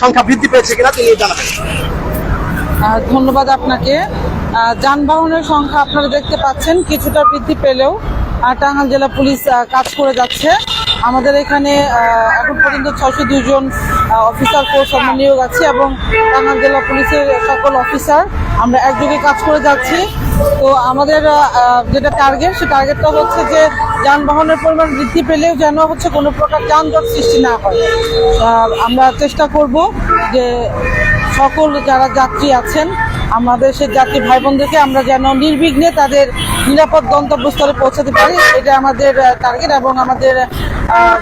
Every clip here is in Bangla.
সংখ্যা বৃদ্ধি পেয়েছে কিনা তিনি জানাবেন। ধন্যবাদ আপনাকে। যানবাহনের সংখ্যা আপনারা দেখতে পাচ্ছেন, কিছুটা বৃদ্ধি পেলেও টাঙ্গাইল জেলা পুলিশ কাজ করে যাচ্ছে। আমাদের এখানে এখন পর্যন্ত ছশো দুজন অফিসার কোর্স আমরা নিয়োগ আছে এবং টাঙ্গাইল জেলা পুলিশের সকল অফিসার আমরা একযোগে কাজ করে যাচ্ছি। তো আমাদের যেটা টার্গেট সে টার্গেটটা হচ্ছে যে যানবাহনের পরিমাণ বৃদ্ধি পেলেও যেন হচ্ছে কোনো প্রকার যানজট সৃষ্টি না হয়। আমরা চেষ্টা করব যে সকল যারা যাত্রী আছেন আমাদের সেই যাত্রী ভাই বোনদেরকে আমরা যেন নির্বিঘ্নে তাদের নিরাপদ গন্তব্যস্থলে পৌঁছাতে পারি এটা আমাদের টার্গেট এবং আমাদের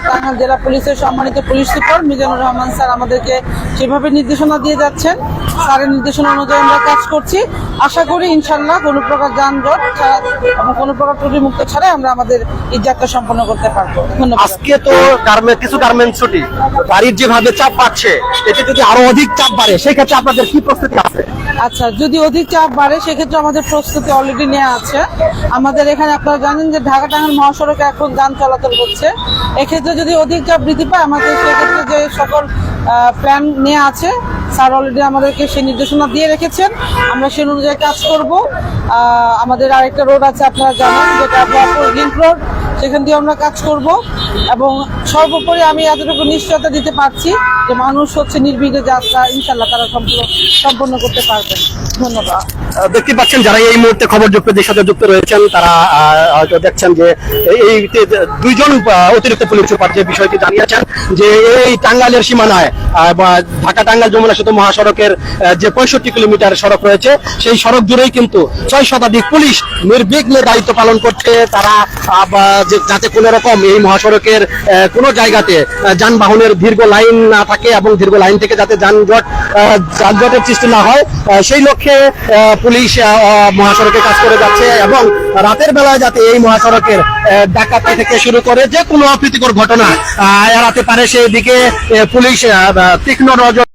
টাঙ্গাইল জেলা পুলিশের সম্মানিত police super Mizanur Rahman sir আমাদেরকে সেভাবে নির্দেশনা দিয়ে যাচ্ছেন। স্যারের নির্দেশনা অনুযায়ী আমরা কাজ করছি। আশা করি ইনশাল্লাহ কোনো প্রকার যানজট ছাড়া এবং কোনো প্রকার ত্রুটিমুক্ত ছাড়াই আমরা আমাদের এই যাত্রা সম্পন্ন করতে পারব। আজকে তো গার্মেন্ট কিছু গার্মেন্টস ছুটি। গাড়ির যেভাবে চাপ পাচ্ছে এতে যদি আরও অধিক চাপ বাড়ে সেক্ষেত্রে আপনাদের কি প্রস্তুতি আছে? আচ্ছা যদি অধিক চাপ বাড়ে, সেক্ষেত্রে আমাদের প্রস্তুতি অলরেডি নেওয়া আছে। আমাদের এখানে আপনারা জানেন যে ঢাকা টাঙ্গাল মহাসড়কে এখন যান চলাচল হচ্ছে এক্ষেত্রে যদি অধিক চাপ বৃদ্ধি পায়, আমাদের সেক্ষেত্রে যে সকল প্ল্যান নেওয়া আছে, স্যার অলরেডি আমাদেরকে সেই নির্দেশনা দিয়ে রেখেছেন। আমরা সেই অনুযায়ী কাজ করব। আমাদের আরেকটা রোড আছে, আপনারা জানেন, যেটা লিঙ্ক রোড সেখান দিয়ে আমরা কাজ করব এবং সর্বোপরি আমি এতটুকু নিশ্চয়তা দিতে পারছি যে মানুষ হচ্ছে নির্বিঘ্নে যাত্রা ইনশাল্লাহ তারা সম্পূর্ণ, সম্পন্ন করতে পারবেন। ধন্যবাদ। দেখতে পাচ্ছেন যারা এই মুহূর্তে খবর যুক্তদের সাথে যুক্ত রয়েছেন, তারা দেখছেন যে এই দুইজন অতিরিক্ত পুলিশ সুপার যে বিষয়টি জানিয়েছেন, যে এই টাঙ্গাইলের সীমানায় বা ঢাকা টাঙ্গাইল যমুনা সেতু মহাসড়কের যে পঁয়ষট্টি কিলোমিটার সড়ক রয়েছে, সেই সড়ক জুড়েই কিন্তু ছয় শতাধিক পুলিশ নির্বিঘ্নে দায়িত্ব পালন করছে। তারা যাতে কোনো রকম এই মহাসড়কের কোনো জায়গাতে যানবাহনের দীর্ঘ লাইন না থাকে এবং দীর্ঘ লাইন থেকে যাতে যানজট যানজটের সৃষ্টি না হয় সেই লক্ষ্যে পুলিশ মহাসড়কে কাজ করে যাচ্ছে এবং রাতের বেলায় যাতে এই মহাসড়কের ডাকাতি থেকে শুরু করে যে কোনো অপ্রীতিকর ঘটনা এড়াতে পারে সেই দিকে পুলিশ তীক্ষ্ণ নজর